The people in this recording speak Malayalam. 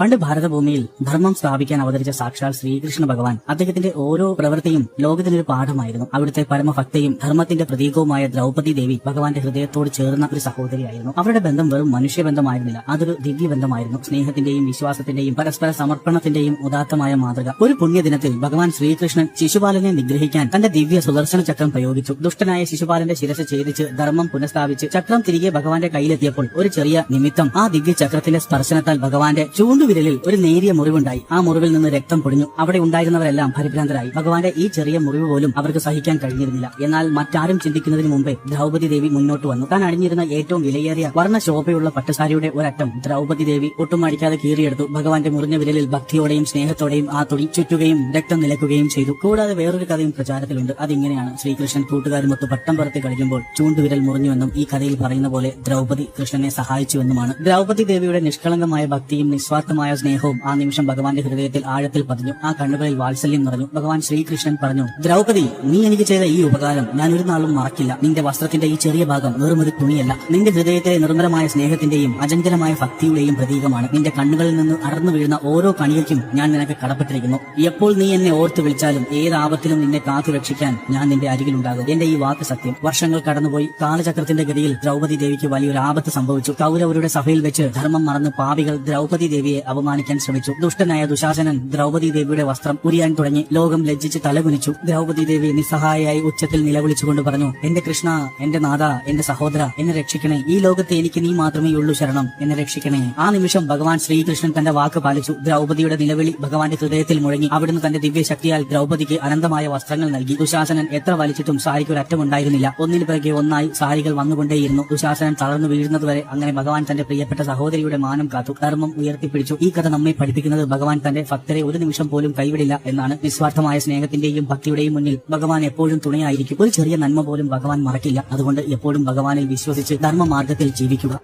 പണ്ട് ഭാരതഭൂമിയിൽ ധർമ്മം സ്ഥാപിക്കാൻ അവതരിച്ച സാക്ഷാൽ ശ്രീകൃഷ്ണ ഭഗവാൻ അദ്ദേഹത്തിന്റെ ഓരോ പ്രവൃത്തിയും ലോകത്തിനൊരു പാഠമായിരുന്നു. അവിടുത്തെ പരമഭക്തയും ധർമ്മത്തിന്റെ പ്രതീകവുമായ ദ്രൗപദി ദേവി ഭഗവാന്റെ ഹൃദയത്തോട് ചേർന്ന ഒരു സഹോദരിയായിരുന്നു. അവരുടെ ബന്ധം വെറും മനുഷ്യബന്ധമായിരുന്നില്ല. അതൊരു ദിവ്യബന്ധമായിരുന്നു. സ്നേഹത്തിന്റെയും വിശ്വാസത്തിന്റെയും പരസ്പര സമർപ്പണത്തിന്റെയും ഉദാത്തമായ മാതൃക. ഒരു പുണ്യദിനത്തിൽ ഭഗവാൻ ശ്രീകൃഷ്ണൻ ശിശുപാലനെ നിഗ്രഹിക്കാൻ തന്റെ ദിവ്യ സുദർശന ചക്രം പ്രയോഗിച്ചു. ദുഷ്ടനായ ശിശുപാലന്റെ ശിരസ് ഛേദിച്ച് ധർമ്മം പുനഃസ്ഥാപിച്ച് ചക്രം തിരികെ ഭഗവാന്റെ കയ്യിലെത്തിയപ്പോൾ ഒരു ചെറിയ നിമിത്തം ആ ദിവ്യ ചക്രത്തിന്റെ സ്പർശനത്താൽ ഭഗവാന്റെ ചൂണ്ടുവിരലിൽ ഒരു നേരിയ മുറിവുണ്ടായി. ആ മുറിവിൽ നിന്ന് രക്തം പൊടിഞ്ഞു. അവിടെ ഉണ്ടായിരുന്നവരെല്ലാം പരിഭ്രാന്തരായി. ഭഗവാന്റെ ഈ ചെറിയ മുറിവ് പോലും അവർക്ക് സഹിക്കാൻ കഴിഞ്ഞിരുന്നില്ല. എന്നാൽ മറ്റാരും ചിന്തിക്കുന്നതിന് മുമ്പേ ദ്രൗപദി ദേവി മുന്നോട്ട് വന്നു. താൻ അണിഞ്ഞിരുന്ന ഏറ്റവും വിലയേറിയ വർണ ശോഭയുള്ള പട്ടുസാരിയുടെ ഒരറ്റം ദ്രൗപദി ദേവി ഒട്ടും അടിക്കാതെ കീറിയെടുത്തു. ഭഗവാന്റെ മുറിഞ്ഞ വിരലിൽ ഭക്തിയോടെയും സ്നേഹത്തോടെയും ആ തുണി ചുറ്റുകയും രക്തം നിലക്കുകയും ചെയ്തു. കൂടാതെ വേറൊരു കഥയും പ്രചാരത്തിലുണ്ട്. അതിങ്ങനെയാണ് ശ്രീകൃഷ്ണൻ കൂട്ടുകാരുമൊത്ത് പട്ടം പറത്തി കളിക്കുമ്പോൾ ചൂണ്ടുവിരൽ മുറിഞ്ഞുവെന്നും ഈ കഥയിൽ പറയുന്ന പോലെ ദ്രൗപദി കൃഷ്ണനെ സഹായിച്ചുവെന്നുമാണ്. ദ്രൗപദി ദേവിയുടെ നിഷ്കളങ്കമായ ഭക്തിയും നിസ്വാർത്ഥമായ സ്നേഹവും ആ നിമിഷം ഭഗവാന്റെ ഹൃദയത്തിൽ ആഴത്തിൽ പതിഞ്ഞു. ആ കണ്ണുകളിൽ വാത്സല്യം നിറഞ്ഞു. ഭഗവാൻ ശ്രീകൃഷ്ണൻ പറഞ്ഞു ദ്രൗപദി നീ എനിക്ക് ചെയ്ത ഈ ഉപകാരം ഞാൻ ഒരു നാളും മറക്കില്ല. നിന്റെ വസ്ത്രത്തിന്റെ ഈ ചെറിയ ഭാഗം വെറുമൊരു തുണിയല്ല. നിന്റെ ഹൃദയത്തിലെ നിർമ്മലമായ സ്നേഹത്തിന്റെയും അചഞ്ചലമായ ഭക്തിയുടെയും പ്രതീകമാണ്. നിന്റെ കണ്ണുകളിൽ നിന്ന് അടർന്നു വീഴുന്ന ഓരോ കണികയ്ക്കും ഞാൻ നിനക്ക് കടപ്പെട്ടിരിക്കുന്നു. എപ്പോൾ നീ എന്നെ ഓർത്തു വിളിച്ചാലും ഏത് ആപത്തിലും നിന്നെ കാത്തു രക്ഷിക്കാൻ ഞാൻ നിന്റെ അരികിലുണ്ടാകും. എന്റെ ഈ വാക്ക് സത്യം. വർഷങ്ങൾ കടന്നുപോയി. കാലചക്രത്തിന്റെ ഗതിയിൽ ദ്രൗപദി ദേവിക്ക് വലിയൊരു ആപത്ത് സംഭവിച്ചു. കൗരവരുടെ സഭയിൽ വെച്ച് ധർമ്മം മറന്ന് പാപികൾ ദ്രൗപദി ദേവിയെ അപമാനിക്കാൻ ശ്രമിച്ചു. ദുഷ്ടനായ ദുശാസനൻ ദ്രൗപദി ദേവിയുടെ വസ്ത്രം ഉരിയാൻ തുടങ്ങി ലോകം ലജ്ജിച്ച് തലകുനിച്ചു. ദ്രൗപദി ദേവി നിസ്സഹായയായി ഉച്ചത്തിൽ നിലവിളിച്ചുകൊണ്ട് പറഞ്ഞു എന്റെ കൃഷ്ണ എന്റെ നാഥ എന്റെ സഹോദര എന്നെ രക്ഷിക്കണേ. ഈ ലോകത്ത് എനിക്ക് നീ മാത്രമേ ഉള്ളൂ ശരണം. എന്നെ രക്ഷിക്കണേ. ആ നിമിഷം ഭഗവാൻ ശ്രീകൃഷ്ണൻ തന്റെ വാക്ക് പാലിച്ചു. ദ്രൗപദിയുടെ നിലവിളി ഭഗവാന്റെ ഹൃദയത്തിൽ മുഴങ്ങി. അവിടുന്ന് തന്റെ ദിവ്യശക്തിയാൽ ദ്രൗപദിക്ക് അനന്തമായ വസ്ത്രങ്ങൾ നൽകി. ദുശാസനൻ എത്ര വലിച്ചിട്ടും സാരിക്ക് ഒരു ഒന്നിന് ഒന്നിനു പിറകെ ഒന്നായി സാരികൾ വന്നുകൊണ്ടേയിരുന്നു. ദുശാസനൻ തളർന്നു വീഴുന്നതുവരെ അങ്ങനെ ഭഗവാൻ തന്റെ പ്രിയപ്പെട്ട സഹോദരിയുടെ മാനം കാത്തു. ധർമ്മം ഉയർത്തിപ്പിടിച്ചു. ഈ കഥ നമ്മെ പഠിപ്പിക്കുന്നത് ഭഗവാൻ തന്റെ ഭക്തരെ ഒരു നിമിഷം പോലും കൈവിടില്ല എന്നാണ് നിസ്വാർത്ഥമായ സ്നേഹത്തിന്റെയും ഭക്തിയുടെയും മുന്നിൽ ഭഗവാൻ എപ്പോഴും തുണയായിരിക്കും. ഒരു ചെറിയ നന്മ പോലും ഭഗവാൻ മറക്കില്ല. അതുകൊണ്ട് എപ്പോഴും ഭഗവാനിൽ വിശ്വസിച്ച് ധർമ്മമാർഗത്തിൽ ജീവിക്കുക.